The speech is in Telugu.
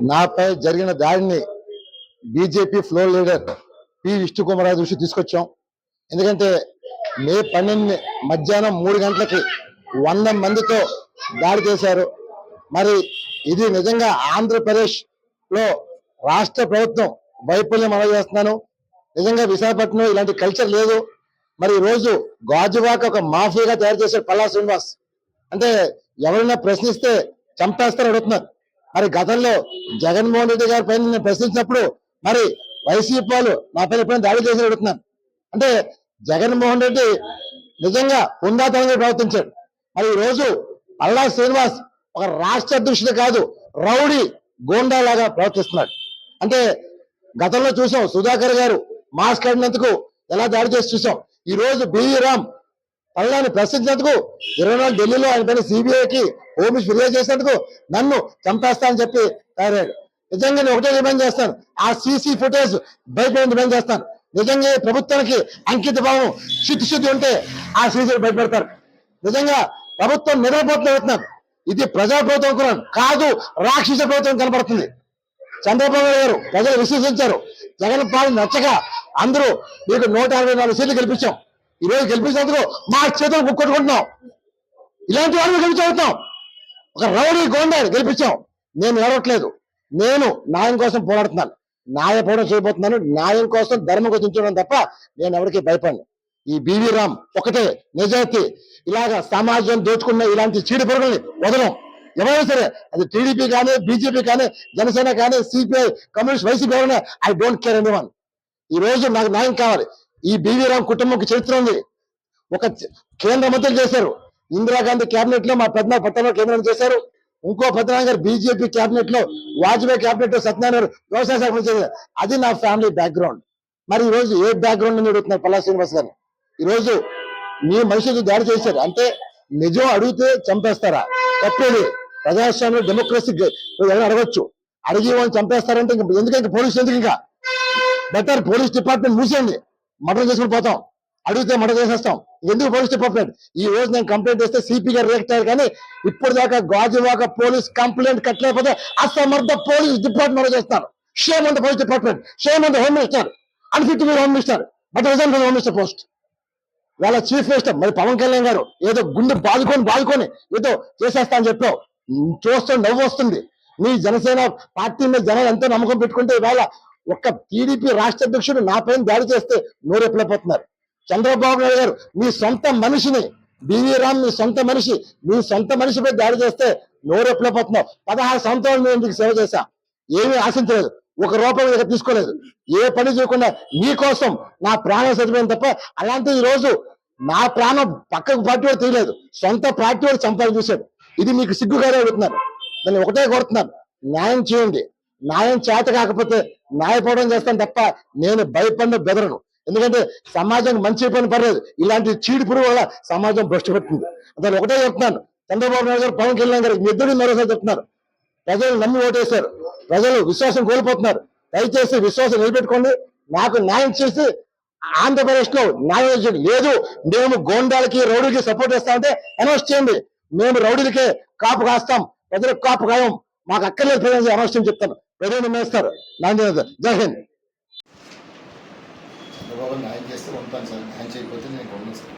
నాపై జరిగిన దాడిని BJP floor leader P Vishnukumar దృష్టి తీసుకొచ్చాం. ఎందుకంటే మే పన్నెండు మధ్యాహ్నం మూడు గంటలకి వంద మందితో దాడి చేశారు. మరి ఇది నిజంగా ఆంధ్రప్రదేశ్లో రాష్ట్ర ప్రభుత్వం వైఫల్యం అమలు చేస్తున్నాను నిజంగా విశాఖపట్నం ఇలాంటి కల్చర్ లేదు. మరి రోజు గాజువాక ఒక మాఫియాగా తయారు చేశారు పల్లా శ్రీనివాస్. అంటే ఎవరైనా ప్రశ్నిస్తే చంపేస్తారు అడుగుతున్నారు. మరి గతంలో జగన్మోహన్ రెడ్డి గారి పైన నేను ప్రశ్నించినప్పుడు మరి వైసీపీ వాళ్ళు నా పైన ఎప్పుడైనా దాడి చేసి అడుగుతున్నాను. అంటే జగన్మోహన్ రెడ్డి నిజంగా ఉందాతనంగా ప్రవర్తించాడు. మరి ఈ రోజు అల్లా శ్రీనివాస్ ఒక రాష్ట్ర అధ్యక్షుడు కాదు రౌడీ గోండా లాగా ప్రవర్తిస్తున్నాడు. అంటే గతంలో చూసాం సుధాకర్ గారు మాస్క్ కడినందుకు ఎలా దాడి చేసి చూసాం. ఈ రోజు బివి రామ్ పల్లాని ప్రశ్నించినందుకు ఇరవై నాలుగు ఢిల్లీలో ఆయన పైన సిబిఐకి హోమిస్ ఫిర్యాదు చేసినందుకు నన్ను చంపేస్తా అని చెప్పి తయారయ్యాడు. నిజంగా నేను ఒకటే డిమాండ్ చేస్తాను. ఆ సీసీ ఫుటేజ్ బయట డిమాండ్ చేస్తాను. నిజంగా ప్రభుత్వానికి అంకిత భావం శుద్ధి శుద్ధి ఉంటే ఆ సీసీ బయటపెడతారు నిజంగా ప్రభుత్వం నిద్రపోతున్నా అవుతున్నారు ఇది ప్రజా ప్రభుత్వం కాదు రాక్షస ప్రభుత్వం కనబడుతుంది. చంద్రబాబు నాయుడు గారు ప్రజలు విశ్వసించారు. జగన్ పాలన నచ్చక అందరూ మీకు నూట అరవై నాలుగు సీట్లు గెలిపించాం. ఈరోజు గెలిపించినందుకు మా చేతులు ముక్కొట్టుకుంటున్నాం. ఇలాంటి వాళ్ళు గెలిపించాం ఒక రౌడీ గోండాడు గెలిపించాం. నేను ఏడవట్లేదు నేను న్యాయం కోసం పోరాడుతున్నాను. న్యాయ పోరాటం చేయబోతున్నాను. న్యాయం కోసం ధర్మం గుర్తించడం తప్ప నేను ఎవరికి భయపడను. ఈ బీవీ రామ్ ఒకటే నిజాయితీ. ఇలాగ సమాజం దోచుకున్న ఇలాంటి చీడ పురుగుల్ని వదలం. ఎవరైనా సరే అది టీడీపీ కానీ బీజేపీ కానీ జనసేన కానీ సిపిఐ కమ్యూనిస్ట్ వైసీపీ ఎవరైనా I don't care any one ఈ రోజు నాకు న్యాయం కావాలి. ఈ బీవీ రామ్ కుటుంబంకి చరిత్ర ఉంది. ఒక కేంద్ర మంత్రులు చేశారు. ఇందిరాగాంధీ కేబినెట్లో మా పెద్ద పట్టణంలో కేంద్రం చేశారు. ఇంకో పెద్దనాన్న గారు బీజేపీ కేబినెట్లో వాజ్పేయి కేబినెట్లో సత్యనారాయణ గారు వ్యవసాయ శాఖ మంత్రి చేశారు. అది నా ఫ్యామిలీ బ్యాక్గ్రౌండ్. మరి ఈ రోజు ఏ బ్యాక్గ్రౌండ్ నుంచి అడుగుతున్నారు పల్లా శ్రీనివాస్ గారు? ఈ రోజు మీ మనుషులు దాడి చేశారు. అంటే నిజం అడిగితే చంపేస్తారా? తప్పేది. ప్రజాస్వామ్య డెమోక్రసీ ఎవరు అడగొచ్చు. అడిగి వాళ్ళు చంపేస్తారంటే ఇంక ఎందుకు ఇంకా ఎందుకు ఇంకా? బెటర్ పోలీస్ డిపార్ట్మెంట్ మూసేయండి. మర్డర్ చేసుకుని పోతాం. అడిగితే మర్డర్ చేసేస్తాం. ఎందుకు పోలీస్ డిపార్ట్మెంట్? ఈ రోజు నేను కంప్లైంట్ చేస్తే సిపి గారు రియాక్ట్ అయ్యారు కానీ ఇప్పుడు దాకా గాజువాక పోలీస్ కంప్లైంట్ కట్టలేకపోతే అసమర్థ పోలీస్ డిపార్ట్మెంట్ చేస్తారు. Shame on police department. Shame on home minister. Unfit home minister. But resign home minister post. వాళ్ళ చీఫ్ మినిస్టర్ మరి పవన్ కళ్యాణ్ గారు ఏదో గుండె బాదుకొని బాదుకొని ఏదో చేసేస్తా అని చెప్పావు. చూస్తే నవ్వు వస్తుంది. మీ జనసేన పార్టీ మీద జనాలు ఎంతో నమ్మకం పెట్టుకుంటే ఇవాళ ఒక్క టీడీపీ రాష్ట్ర అధ్యక్షుడు నా పైన దాడి చేస్తే నోరెప్పలేకపోతున్నారు చంద్రబాబు నాయుడు గారు మీ సొంత మనిషిని బివి రామ్ మీ సొంత మనిషి మీ సొంత మనిషిపై దాడి చేస్తే నోరెప్పలేకపోతున్నావు పదహారు సంవత్సరాలు నేను మీకు సేవ చేశా. ఏమీ ఆశించలేదు. ఒక రూపాయి దగ్గర తీసుకోలేదు. ఏ పని చేయకుండా నీకోసం నా ప్రాణం చదివాను తప్ప అలాంటి ఈ రోజు నా ప్రాణం పక్కకు పార్టీ వాడు తీయలేదు. సొంత పార్టీ వాడు చంపాలని చూశాడు. ఇది మీకు సిగ్గుగానే అడుగుతున్నారు దాన్ని ఒకటే కోరుతున్నాను. న్యాయం చేయండి. న్యాయం చేత కాకపోతే న్యాయపోవడం చేస్తాను తప్ప నేను భయపడిన బెదరను. ఎందుకంటే సమాజానికి మంచి పని పర్లేదు. ఇలాంటి చీడి పురుగు వల్ల సమాజం భ్రష్టపెడుతుంది దాన్ని ఒకటే చెప్తున్నాను. చంద్రబాబు నాయుడు గారు పవన్ కళ్యాణ్ గారు ఇద్దరు మరోసారి చెప్తున్నారు. ప్రజలు నమ్మి ఓటేశారు. ప్రజలు విశ్వాసం కోల్పోతున్నారు. దయచేసి విశ్వాసం నిలబెట్టుకోండి. నాకు న్యాయం చేసి ఆంధ్రప్రదేశ్లో న్యాయం చేయండి లేదు. మేము గోండాలకి రౌడీలకి సపోర్ట్ చేస్తామంటే అనౌన్స్ చేయండి. మేము రౌడీలకే కాపు కాస్తాం. ప్రజలకు కాపు కాయం. మాకు అక్కర్లేదు ప్రజలు అనౌన్స్ చేయని చెప్తాను. ప్రజలు నిర్ణయిస్తారు నాందేన జై హింద్. చంద్రబాబు న్యాయం చేస్తే ఉంటాను సార్. న్యాయం చేయకపోతే నేను గమనిస్తాను